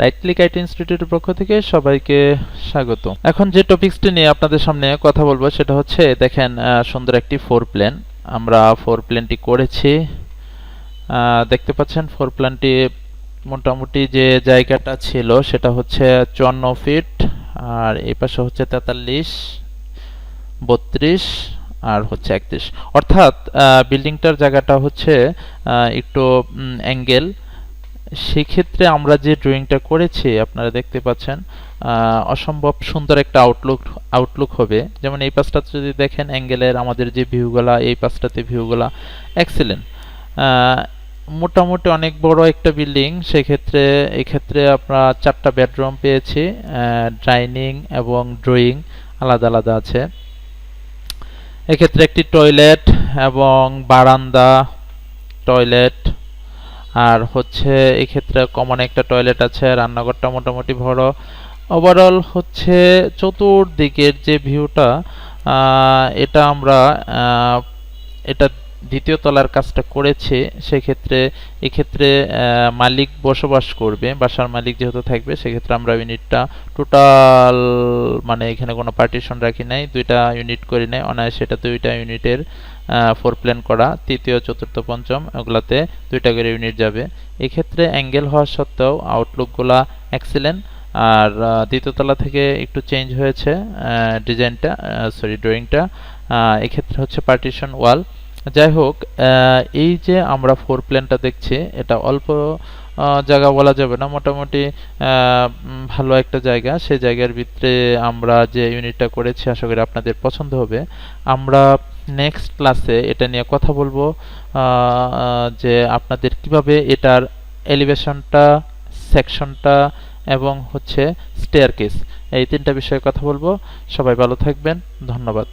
Right click IT ইনস্টিটিউটের পক্ষ থেকে সবাইকে স্বাগত। এখন যে টপিকসটি নিয়ে আপনাদের সামনে কথা বলব, সেটা হচ্ছে, দেখেন সুন্দর একটি ফোর প্ল্যান আমরা ফোর প্ল্যানটি করেছি। দেখতে পাচ্ছেন ফোর প্ল্যানটি মোটামুটি যে জায়গাটা ছিল, সেটা হচ্ছে চুয়ান্ন ফিট আর এই পাশে হচ্ছে তেতাল্লিশ, বত্রিশ, আর হচ্ছে একত্রিশ। অর্থাৎ বিল্ডিংটার জায়গাটা হচ্ছে একটু অ্যাঙ্গেল সেক্ষেত্রে আমরা যে ড্রয়িংটা করেছি, আপনারা দেখতে পাচ্ছেন অসম্ভব সুন্দর একটা আউটলুক আউটলুক হবে। যেমন এই পাশটাতে যদি দেখেন, অ্যাঙ্গেলের আমাদের যে ভিউগুলা এই পাশটাতে ভিউগুলা এক্সিলেন্ট মোটামুটি অনেক বড় একটা বিল্ডিং সেক্ষেত্রে, এক্ষেত্রে আমরা চারটা বেডরুম পেয়েছি ডাইনিং এবং ড্রয়িং আলাদা আলাদা আছে। এক্ষেত্রে একটি টয়লেট এবং বারান্দা টয়লেট আর হচ্ছে এক্ষেত্রে কমন একটা টয়লেট আছে রান্নাঘরটা মোটামুটি বড়। ওভারঅল হচ্ছে চতুর্দিকের যে ভিউটা এটা আমরা এটা দ্বিতীয় তলার কাজটা করেছে সেক্ষেত্রে এক্ষেত্রে মালিক বসবাস করবে বাসার মালিক যেহেতু থাকবে সেক্ষেত্রে আমরা ইউনিটটা টোটাল মানে এখানে কোনো পার্টিশন রাখি নাই দুইটা ইউনিট করি নাই অনায়াসে এটা দুইটা ইউনিটের ফোর প্ল্যান করা তৃতীয় চতুর্থ পঞ্চম ওগুলাতে দুইটা করে ইউনিট যাবে। এক্ষেত্রে অ্যাঙ্গেল হওয়া সত্ত্বেও আউটলুকগুলা এক্সিলেন্ট আর আহ, দ্বিতীয় তলা থেকে একটু চেঞ্জ হয়েছে ডিজাইনটা সরি ড্রয়িংটা এক্ষেত্রে হচ্ছে পার্টিশন ওয়াল যাই হোক এই যে আমরা ফোর প্ল্যানটা দেখছি, এটা অল্প জায়গা বলা যাবে না, মোটামুটি ভালো একটা জায়গা। সেই জায়গার ভিতরে আমরা যে ইউনিটটা করেছি, আশা করি আপনাদের পছন্দ হবে। আমরা নেক্সট ক্লাসে এটা নিয়ে কথা বলব যে আপনাদের কীভাবে এটার এলিভেশনটা সেকশনটা এবং হচ্ছে স্টেয়ারকেস এই তিনটা বিষয়ে কথা বলব। সবাই ভালো থাকবেন, ধন্যবাদ।